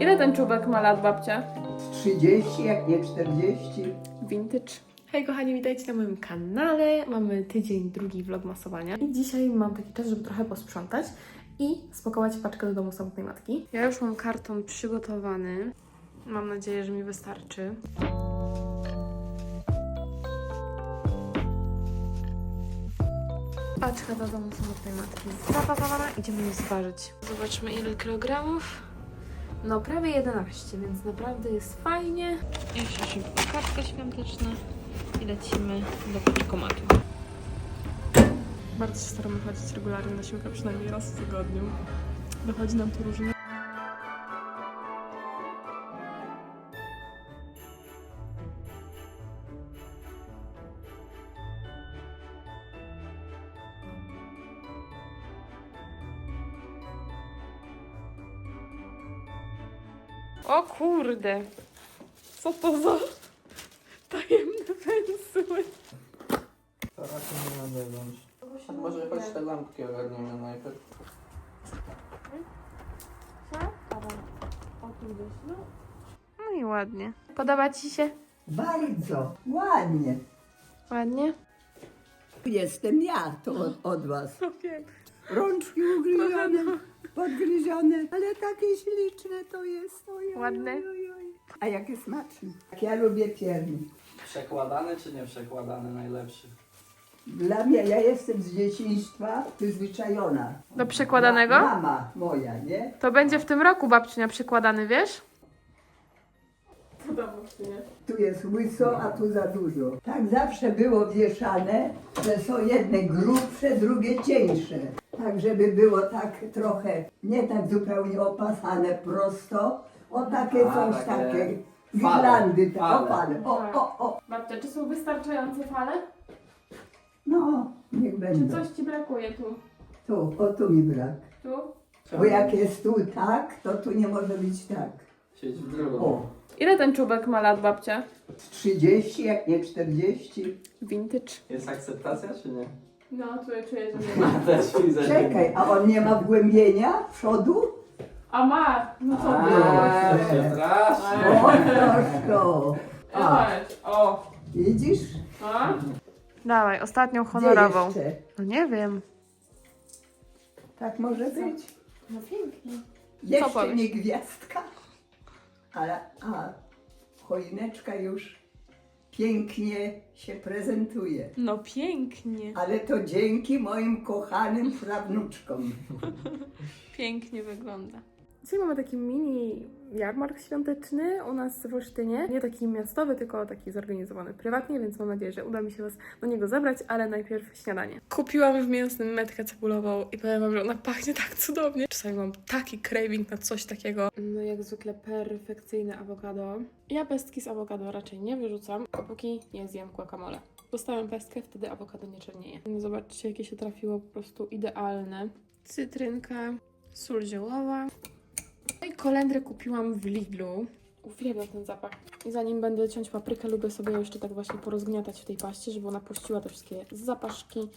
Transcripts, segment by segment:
Ile ten czubek ma lat, babcia? 30, jak nie 40. Vintage. Hej kochani, witajcie na moim kanale. Mamy tydzień drugi vlogmasowania i dzisiaj mam taki czas, żeby trochę posprzątać i spakować paczkę do domu samotnej matki. Ja już mam karton przygotowany. Mam nadzieję, że mi wystarczy. Paczka do domu samotnej matki zapakowana. Idziemy ją zważyć. Zobaczmy ile kilogramów. No prawie 11, więc naprawdę jest fajnie. Jeszcze szybko kartka świąteczna i lecimy do paczkomatu. Bardzo się staramy chodzić regularnie na siłkę, przynajmniej raz w tygodniu. Wychodzi nam to różnie. Kurde! Co to za tajemne węzły? To raczej nie na zewnątrz. A może choć te lampki ogarniemy najpierw. No i ładnie. Podoba Ci się? Bardzo ładnie. Ładnie? Jestem ja, to od, od was. No wiem. Rączki ugryzione, podgryzione, ale takie śliczne to jest. Oj, oj, Ładne? Oj, oj, oj. A jakie smaczne. Ja lubię piernik. Przekładany czy nie przekładany najlepszy? Dla mnie, ja jestem z dzieciństwa przyzwyczajona. Do przekładanego? Ma- Mama moja, nie? To będzie w tym roku babcinia przykładany, wiesz? Podoba się, nie? Tu jest łyso, a tu za dużo. Tak zawsze było wieszane, że są jedne grubsze, drugie cieńsze. Tak, żeby było tak trochę, nie tak zupełnie opasane prosto, o takie A, coś takie takie. fale, Girlandy, te- o fale. o, o, o. Babcia, czy są wystarczające fale? No, niech Czy będą. coś Ci brakuje tu? Tu, o tu mi brak. Tu? Bo jak jest tu tak, to tu nie może być tak. Siedź w drugą. O, Ile ten czubek ma lat, babcia? z 30, jak nie 40. Vintage. Jest akceptacja czy nie? No, tu czuję, że nie ma. Czekaj, a on nie ma wgłębienia przodu? A ma! No co A, ty? się strasznie. O. A, widzisz? A? Dawaj, ostatnią Gdzie honorową. jeszcze? No nie wiem. Tak może być. No pięknie. Jeszcze powiesz? nie gwiazdka, ale a, choineczka już pięknie się prezentuje. No pięknie. Ale to dzięki moim kochanym prawnuczkom. Pięknie wygląda. Dzisiaj mamy taki mini jarmark świąteczny u nas w Olsztynie. Nie taki miastowy, tylko taki zorganizowany prywatnie, więc mam nadzieję, że uda mi się Was do niego zabrać, ale najpierw śniadanie. Kupiłam w mięsnym metkę cebulową i powiem Wam, że ona pachnie tak cudownie. Czasami mam taki craving na coś takiego. No jak zwykle perfekcyjne awokado. Ja pestki z awokado raczej nie wyrzucam, dopóki nie zjem guacamole. Dostałem pestkę, wtedy awokado nie czernieje. No zobaczcie, jakie się trafiło, po prostu idealne. Cytrynka, sól ziołowa. No i kolendrę kupiłam w Lidlu. Uwielbiam ten zapach. I zanim będę ciąć paprykę, lubię sobie ją jeszcze tak właśnie porozgniatać w tej paście, żeby ona puściła te wszystkie zapaszki.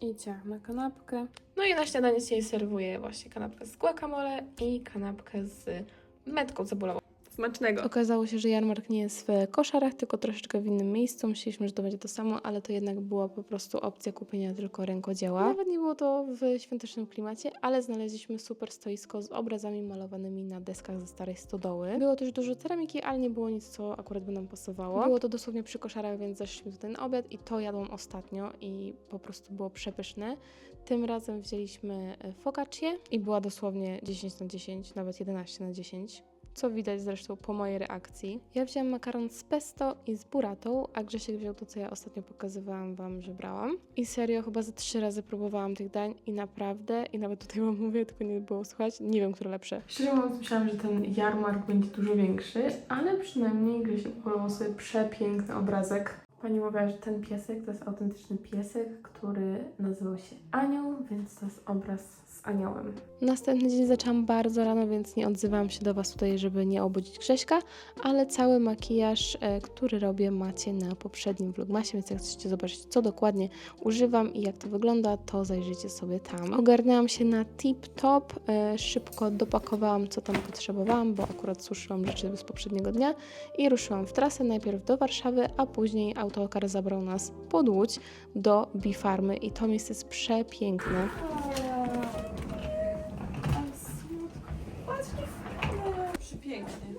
I na kanapkę. No i na śniadanie dzisiaj serwuję właśnie kanapkę z guacamole i kanapkę z metką cebulową. Smacznego. Okazało się, że jarmark nie jest w koszarach, tylko troszeczkę w innym miejscu. Myśleliśmy, że to będzie to samo, ale to jednak była po prostu opcja kupienia tylko rękodzieła. Nawet nie było to w świątecznym klimacie, ale znaleźliśmy super stoisko z obrazami malowanymi na deskach ze starej stodoły. Było też dużo ceramiki, ale nie było nic, co akurat by nam pasowało. Było to dosłownie przy koszarach, więc zeszliśmy tutaj na obiad i to jadłam ostatnio i po prostu było przepyszne. Tym razem wzięliśmy focaccię i była dosłownie 10 na 10, nawet 11 na 10 co widać zresztą po mojej reakcji. Ja wziąłem makaron z pesto i z buratą, a Grzesiek wziął to, co ja ostatnio pokazywałam Wam, że brałam. I serio, chyba ze trzy razy próbowałam tych dań i naprawdę, i nawet tutaj Wam mówię, tylko nie było słuchać, nie wiem, które lepsze. Szczerze mówiąc, myślałam, że ten jarmark będzie dużo większy, ale przynajmniej Grzesiek polował sobie przepiękny obrazek. Pani mówiła, że ten piesek to jest autentyczny piesek, który nazywał się Anioł, więc to jest obraz z aniołem. Następny dzień zaczęłam bardzo rano, więc nie odzywam się do Was tutaj, żeby nie obudzić Grześka, ale cały makijaż, e, który robię, macie na poprzednim vlogmasie, więc jak chcecie zobaczyć, co dokładnie używam i jak to wygląda, to zajrzyjcie sobie tam. Ogarnęłam się na tip-top, e, szybko dopakowałam, co tam potrzebowałam, bo akurat suszyłam rzeczy z poprzedniego dnia i ruszyłam w trasę, najpierw do Warszawy, a później autokar zabrał nas pod Łódź do Bifarmy i to miejsce jest przepiękne. Przepięknie.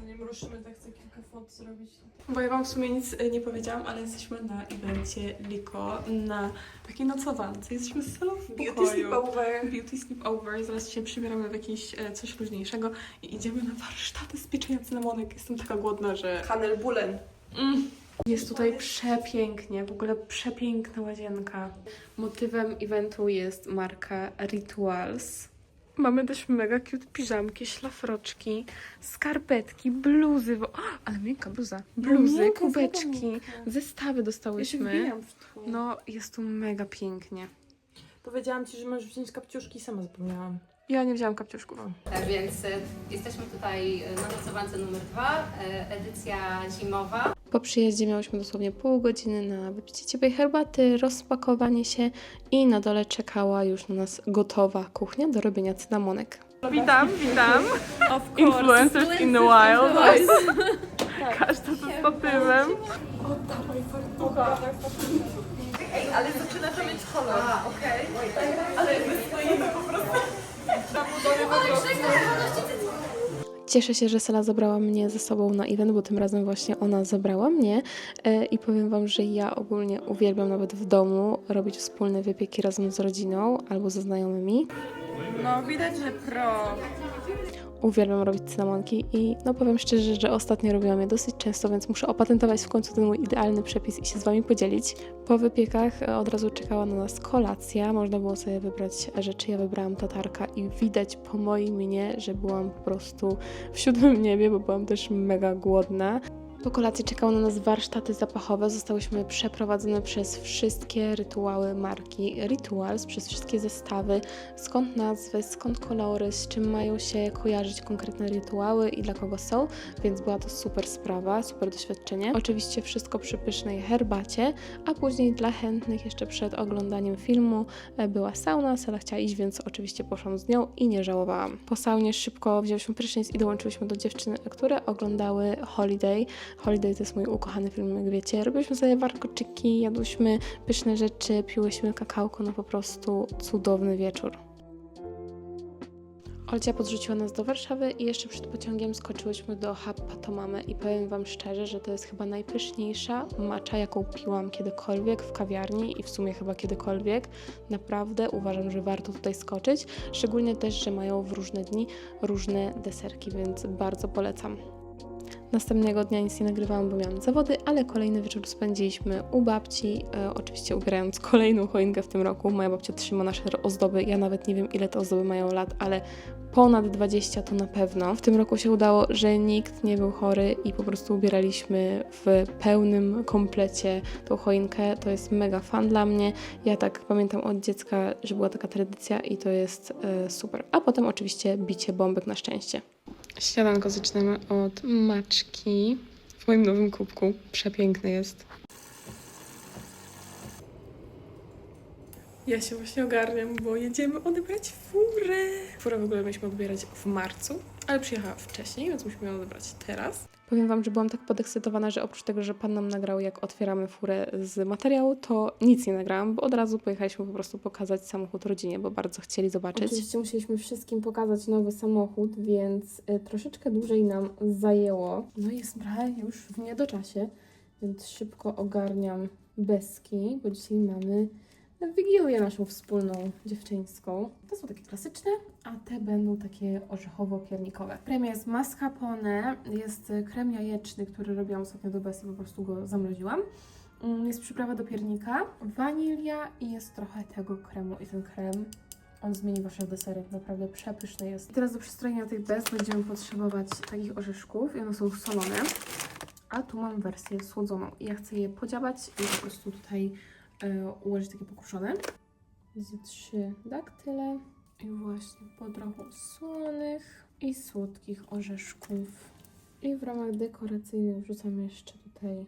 Zanim ruszymy, tak chcę kilka fot zrobić. Bo ja Wam w sumie nic e, nie powiedziałam, ale jesteśmy na evencie Liko, na takiej nocowance. Jesteśmy z salą w Beauty pokoju. sleepover. Beauty sleepover. Zaraz się przybieramy w jakieś e, coś luźniejszego i idziemy na warsztaty z pieczenia cynamonek. Jestem taka głodna, że... Hanel Bulen. Mm. Jest tutaj przepięknie, w ogóle przepiękna łazienka. Motywem eventu jest marka Rituals. Mamy też mega cute piżamki, szlafroczki, skarpetki, bluzy. Wo- o, ale miękka bluza. Bluzy, miękka, kubeczki, miękka. zestawy dostałyśmy. No, jest tu mega pięknie. Powiedziałam ci, że możesz wziąć kapciuszki, sama zapomniałam. Ja nie wzięłam kapciuszków. Tak więc e, jesteśmy tutaj e, na nocowance numer dwa, edycja zimowa. Po przyjeździe miałyśmy dosłownie pół godziny na wypicie ciepłej herbaty, rozpakowanie się i na dole czekała już na nas gotowa kuchnia do robienia cynamonek. Witam, witam. Of Influencers in the wild. Każda ze statywem. Ej, ale zaczyna to mieć kolor. A, okej. Ale my stoimy po prostu budowie po prostu. Cieszę się, że Sela zabrała mnie ze sobą na event, bo tym razem właśnie ona zabrała mnie E, i powiem Wam, że ja ogólnie uwielbiam nawet w domu robić wspólne wypieki razem z rodziną albo ze znajomymi. No, widać, że pro. Uwielbiam robić cynamonki i no powiem szczerze, że ostatnio robiłam je dosyć często, więc muszę opatentować w końcu ten mój idealny przepis i się z Wami podzielić. Po wypiekach e, od razu czekała na nas kolacja, można było sobie wybrać rzeczy, ja wybrałam tatarka i widać po mojej minie, że byłam po prostu w siódmym niebie, bo byłam też mega głodna. Po kolacji czekały na nas warsztaty zapachowe. Zostałyśmy przeprowadzone przez wszystkie rytuały marki Rituals, przez wszystkie zestawy, skąd nazwy, skąd kolory, z czym mają się kojarzyć konkretne rytuały i dla kogo są, więc była to super sprawa, super doświadczenie. Oczywiście wszystko przy pysznej herbacie, a później dla chętnych jeszcze przed oglądaniem filmu e, była sauna, Sela chciała iść, więc oczywiście poszłam z nią i nie żałowałam. Po saunie szybko wzięłyśmy prysznic i dołączyłyśmy do dziewczyn, które oglądały Holiday. Holiday to jest mój ukochany film, jak wiecie. Robiliśmy sobie warkoczyki, jadłyśmy pyszne rzeczy, piłyśmy kakałko, no po prostu cudowny wieczór. Olcia podrzuciła nas do Warszawy i jeszcze przed pociągiem skoczyłyśmy do Hub Patomamy i powiem Wam szczerze, że to jest chyba najpyszniejsza macza, jaką piłam kiedykolwiek w kawiarni i w sumie chyba kiedykolwiek. Naprawdę uważam, że warto tutaj skoczyć, szczególnie też, że mają w różne dni różne deserki, więc bardzo polecam. Następnego dnia nic nie nagrywałam, bo miałam zawody, ale kolejny wieczór spędziliśmy u babci, e, oczywiście ubierając kolejną choinkę w tym roku. Moja babcia trzyma nasze ozdoby, ja nawet nie wiem ile te ozdoby mają lat, ale ponad 20 to na pewno. W tym roku się udało, że nikt nie był chory i po prostu ubieraliśmy w pełnym komplecie tą choinkę. To jest mega fan dla mnie. Ja tak pamiętam od dziecka, że była taka tradycja i to jest e, super. A potem oczywiście bicie bombek na szczęście. Śniadanko zaczynamy od maczki w moim nowym kubku. Przepiękny jest. Ja się właśnie ogarniam, bo jedziemy odebrać furę. Furę w ogóle mieliśmy odbierać w marcu, ale przyjechała wcześniej, więc musimy ją odebrać teraz. Powiem Wam, że byłam tak podekscytowana, że oprócz tego, że Pan nam nagrał, jak otwieramy furę z materiału, to nic nie nagrałam, bo od razu pojechaliśmy po prostu pokazać samochód rodzinie, bo bardzo chcieli zobaczyć. Oczywiście musieliśmy wszystkim pokazać nowy samochód, więc y, troszeczkę dłużej nam zajęło. No i jest prawie już w niedoczasie, więc szybko ogarniam beski, bo dzisiaj mamy Wigilię naszą wspólną dziewczyńską. To są takie klasyczne, a te będą takie orzechowo-piernikowe. Krem jest mascarpone, jest krem jajeczny, który robiłam ostatnio do bestii, po prostu go zamroziłam. Mm, Jest przyprawa do piernika, wanilia i jest trochę tego kremu i ten krem on zmieni wasze desery, naprawdę przepyszny jest. I teraz do przystrojenia tych bez będziemy potrzebować takich orzeszków i one są solone. a tu mam wersję słodzoną. Ja chcę je podziabać i po prostu tutaj ułożyć takie pokruszone. Z trzy daktyle i właśnie po trochu słonych i słodkich orzeszków. I w ramach dekoracyjnych wrzucam jeszcze tutaj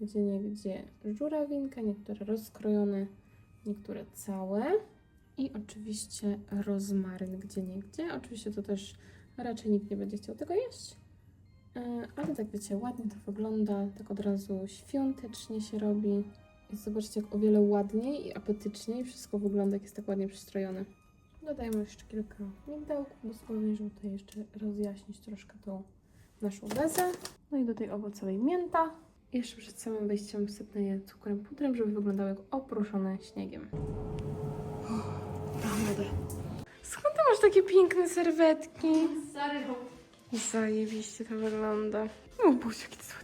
gdzie niegdzie żurawinkę, niektóre rozkrojone, niektóre całe. I oczywiście rozmaryn gdzie niegdzie. Oczywiście to też raczej nikt nie będzie chciał tego jeść. E, Ale tak wiecie, ładnie to wygląda, tak od razu świątecznie się robi. I zobaczcie, jak o wiele ładniej i apetyczniej wszystko wygląda, jak jest tak ładnie przystrojone. Dodajmy jeszcze kilka migdałków, dosłownie, żeby tutaj jeszcze rozjaśnić troszkę tą naszą bezę. No i do tej owocowej mięta. Jeszcze przed samym wejściem sypnę je cukrem pudrem, żeby wyglądały jak oprószone śniegiem. Dam wodę. Skąd ty masz takie piękne serwetki? Zajebiście to wygląda. O Boże, jaki ty słodki jesteś.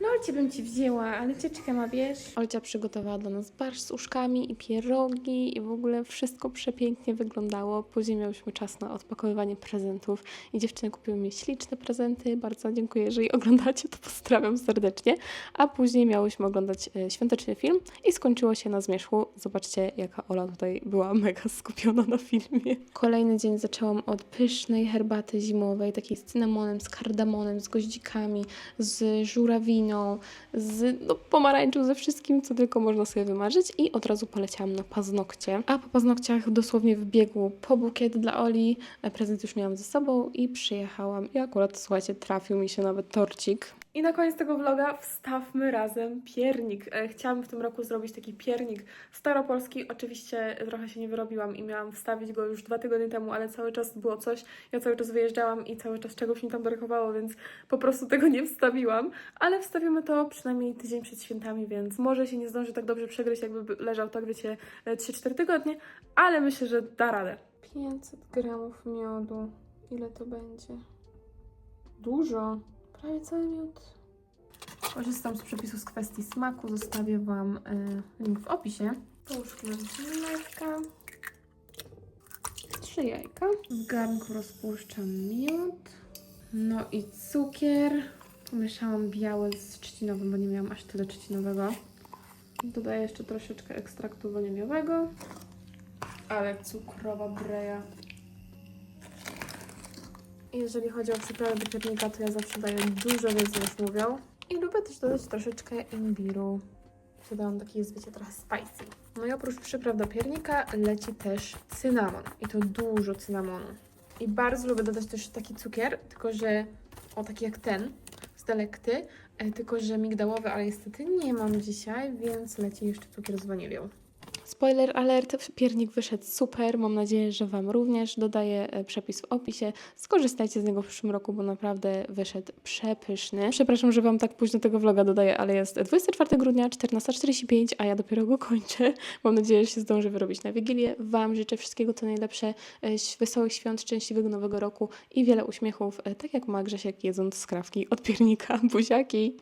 No, Olcie bym ci wzięła, ale cieczkę ma, wiesz? Olcia przygotowała dla nas barsz z uszkami i pierogi i w ogóle wszystko przepięknie wyglądało. Później miałyśmy czas na odpakowywanie prezentów i dziewczyny kupiły mi śliczne prezenty. Bardzo dziękuję, jeżeli oglądacie, to pozdrawiam serdecznie. A później miałyśmy oglądać e, świąteczny film i skończyło się na zmierzchu. Zobaczcie, jaka Ola tutaj była mega skupiona na filmie. Kolejny dzień zaczęłam od pysznej herbaty zimowej, takiej z cynamonem, z kardamonem, z goździkami, z z no, pomarańczą, ze wszystkim, co tylko można sobie wymarzyć i od razu poleciałam na paznokcie. A po paznokciach dosłownie wbiegł po bukiet dla Oli. Prezent już miałam ze sobą i przyjechałam i akurat, słuchajcie, trafił mi się nawet torcik. I na koniec tego vloga wstawmy razem piernik. E, Chciałam w tym roku zrobić taki piernik staropolski. Oczywiście trochę się nie wyrobiłam i miałam wstawić go już dwa tygodnie temu, ale cały czas było coś. Ja cały czas wyjeżdżałam i cały czas czegoś mi tam brakowało, więc po prostu tego nie wstawiłam. Ale wstawimy to przynajmniej tydzień przed świętami, więc może się nie zdąży tak dobrze przegryźć, jakby by- leżał tak, wiecie, e, 3-4 tygodnie, ale myślę, że da radę. 500 gramów miodu. Ile to będzie? Dużo. Prawie cały miód. Korzystam z przepisów z kwestii smaku. Zostawię Wam y, link w opisie. Szklanki mleka. Trzy jajka. W garnku rozpuszczam miód. No i cukier. Pomieszałam biały z trzcinowym, bo nie miałam aż tyle trzcinowego. Dodaję jeszcze troszeczkę ekstraktu waniliowego. Ale cukrowa breja. Jeżeli chodzi o przyprawę do piernika, to ja zawsze daję dużo więcej niż mówią. I lubię też dodać troszeczkę imbiru. Dodałam taki, jest wiecie, trochę spicy. No i oprócz przypraw do piernika leci też cynamon. I to dużo cynamonu. I bardzo lubię dodać też taki cukier, tylko że o taki jak ten, z delekty, e, tylko że migdałowy, ale niestety nie mam dzisiaj, więc leci jeszcze cukier z wanilią. Spoiler alert, piernik wyszedł super. Mam nadzieję, że Wam również. Dodaję e, przepis w opisie. Skorzystajcie z niego w przyszłym roku, bo naprawdę wyszedł przepyszny. Przepraszam, że Wam tak późno tego vloga dodaję, ale jest 24 grudnia, 14.45, a ja dopiero go kończę. Mam nadzieję, że się zdążę wyrobić na Wigilię. Wam życzę wszystkiego co najlepsze, e, wesołych świąt, szczęśliwego nowego roku i wiele uśmiechów, e, tak jak ma Grzesiek jedząc skrawki od piernika. Buziaki!